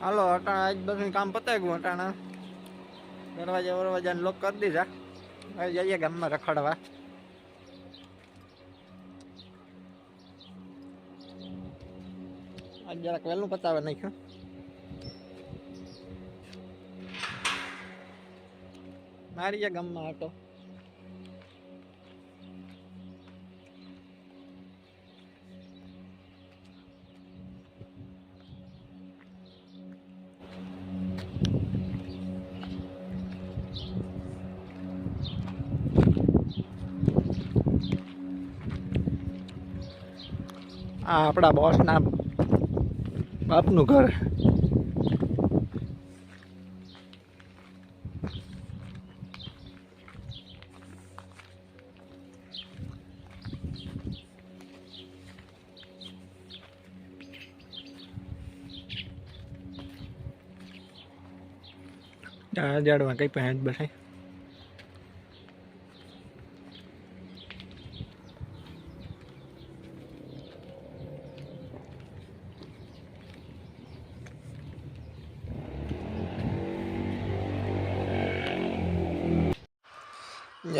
હાલો, અટાણા આજ બધું કામ પતાવી ગયું અટાણા. દરવાજા વરવાજાને લોક કરી દીધા. હવે જઈએ ગામમાં રખડવા. આજ જરાક વહેલું પતાવે નાખ્યું. મારીએ ગામમાં હતો આ આપણા બોસના બાપનું ઘર. આ જાડવા કઈ પાસે જ બસાય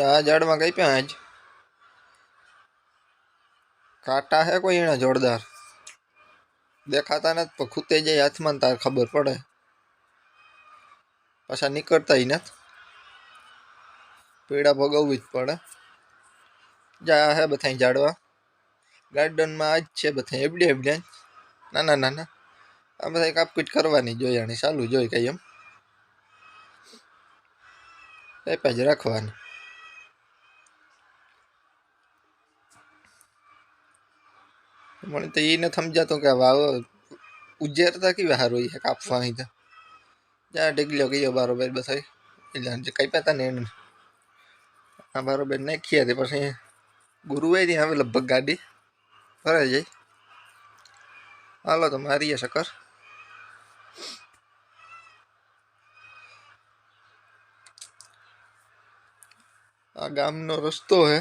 આ ઝાડમાં કઈ પ્યાં જ કાંટા હે કોઈ એના જોરદાર દેખાતા નથી પણ ખૂતે જાય હાથમાં તાર ખબર પડે પાછા નીકળતા નથી. પીડા ભોગવવી જ પડે. જા હે બધા ઝાડવા. ગાર્ડનમાં આજ છે બધા એબડે એબડે નાના નાના. આ બધા કાપકૂટ કરવાની જોયાણી ચાલુ જોઈ કઈ એમ. એ જ રાખવાની. મને તો એ નથી સમજાતો કે વાવ ઉજેરતા કેવી સારું છે કાપવા અહીં તો. જ્યાં ઢગલ્યો ગયો બારોબર બસ એટલે જે કઈ પાતા ને એને આ બારોબર નાખીએ તે પછી ગુરુવારે ત્યાં આવે લગભગ ગાડી ભરાઈ જાય હાલો તો મારીએ શકર આ ગામનો રસ્તો હે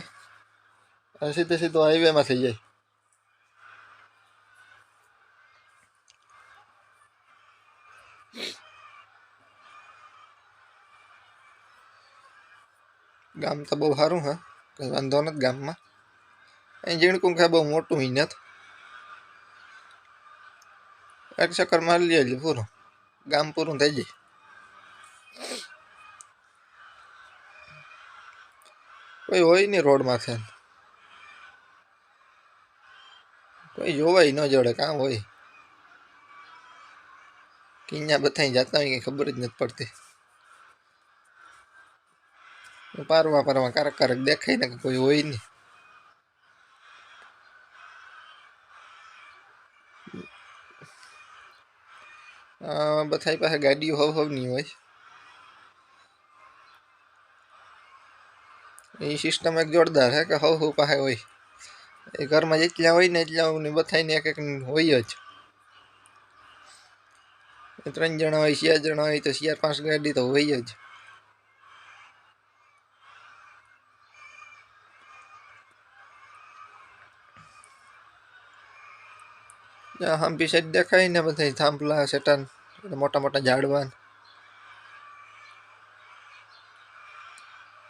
આ સીધે સીધો હાઈવેમાં થઈ જાય ગામ તો બહુ સારું હે, કંઈ વાંધો નથી ગામમાં. અહીં જીણકું ખાય બહુ મોટું ઈ નથી એક ચક્કર મારી લે એટલે પૂરું, ગામ પૂરું થઈ જાય. કોઈ હોય નહીં રોડમાં છે કોઈ જોવાય ન જોડે કામ હોય. કિન્યા બધા જતા હોય, કંઈ ખબર જ નથી પડતી. પારવા પારવા કારક કારક દેખાય ને કોઈ હોય નહીં. બધા પાસે ગાડીઓ હવ હવની હોય. એ સિસ્ટમ એક જોરદાર હે કે હવ હવ પાસે હોય. એ ઘરમાં જેટલા હોય ને એટલા બધાને એક એક હોય જ. ત્રણ જણા હોય ચાર જણા હોય તો ચાર પાંચ ગાડી તો હોય જ. હંપી સાઈડ દેખાય ને બધા થાંભલા સેટાન મોટા મોટા ઝાડવાન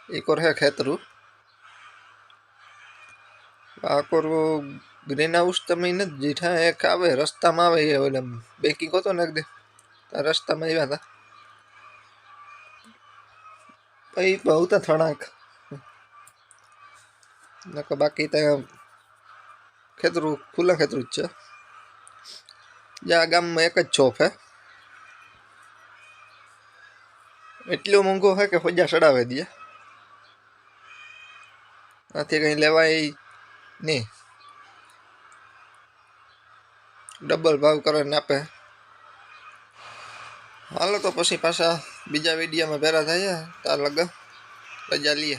એક ઓર હે ખેતરું આ કોરવું ગ્રીન હાઉસ તમે નથી જીઠા એક આવે રસ્તામાં આવે એ ઓલે બેકિંગ હતો ને એકદમ રસ્તામાં આવ્યા હતા પછી બહુ તો થોડાક નકર બાકી ત્યાં ખેતરું ખુલ્લા ખેતરું જ છે જ્યાં ગામમાં એક જ છોપ હે એટલું મોંઘું હે કે ફોજા ચડાવી દે આથી કંઈ લેવાય નહીં ડબલ ભાવ કરીને આપે હાલો તો પછી પાછા બીજા વિડીયોમાં ભેરા થાય તાર લગ રજા લઈએ